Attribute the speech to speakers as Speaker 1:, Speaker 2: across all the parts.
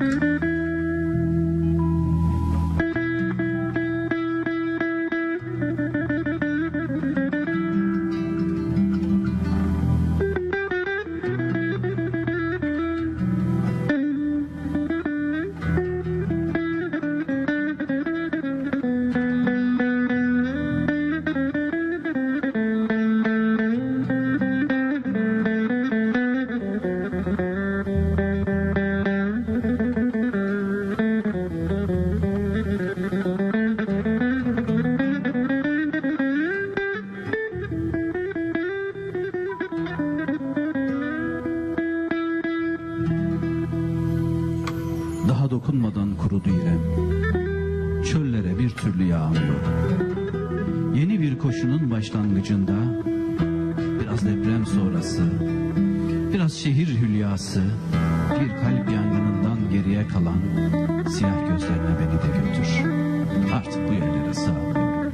Speaker 1: Mm-hmm. Dokunmadan kurudu İrem. Çöllere bir türlü yağmıyor. Yeni bir koşunun başlangıcında biraz deprem sonrası, biraz şehir hülyası, bir kalp yangınından geriye kalan siyah gözlerine beni de götür. Artık bu yerlere sığamıyorum.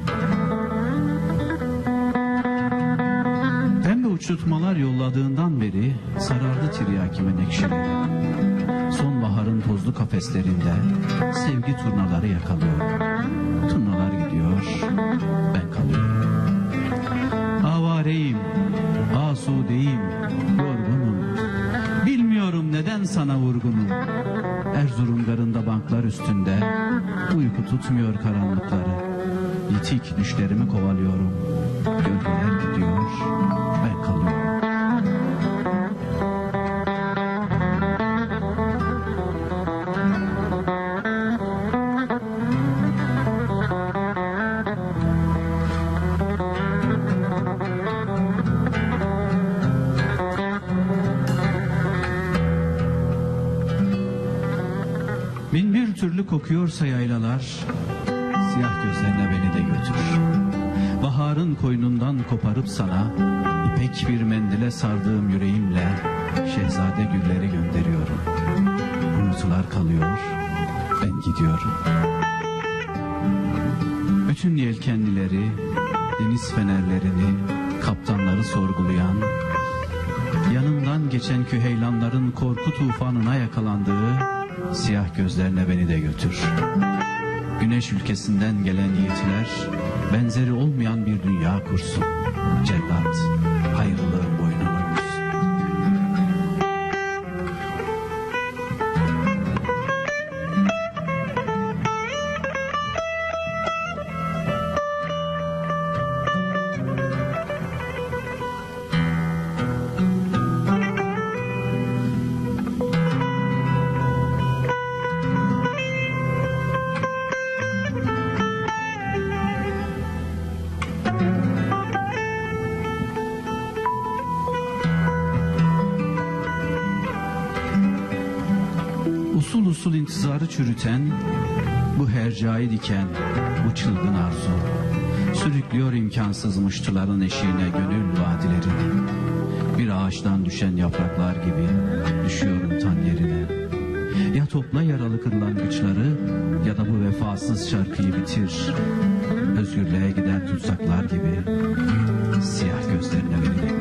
Speaker 1: Pembe uçurtmalar yolladığından beri sarardı tiryaki menekşeleri. Sonbaharın tozlu kafeslerinde sevgi turnaları yakalıyor. Turnalar gidiyor, ben kalıyorum. Avareyim, asudeyim, yorgunum. Bilmiyorum neden sana vurgunum. Erzurum garında banklar üstünde uyku tutmuyor karanlıkları. Yitik düşlerimi kovalıyorum. Bin bir türlü kokuyorsa yaylalar, siyah gözlerine beni de götür. Baharın koynundan koparıp sana, ipek bir mendile sardığım yüreğimle, şehzade gülleri gönderiyorum. Umutlar kalıyor, ben gidiyorum. Bütün yelkenlileri, deniz fenerlerini, kaptanları sorgulayan, yanından geçen küheylanların korku tufanına yakalandığı siyah gözlerine beni de götür. Güneş ülkesinden gelen yiğitler benzeri olmayan bir dünya kursun. Cellat, hayırlığın Usul usul intizarı çürüten, bu hercai diken, bu çılgın arzu. Sürüklüyor imkansız muştuların eşiğine gönül vadilerini. Bir ağaçtan düşen yapraklar gibi düşüyorum tan yerine. Ya topla yaralı kırlangıçları ya da bu vefasız şarkıyı bitir. Özgürlüğe giden tutsaklar gibi siyah gözlerine götür.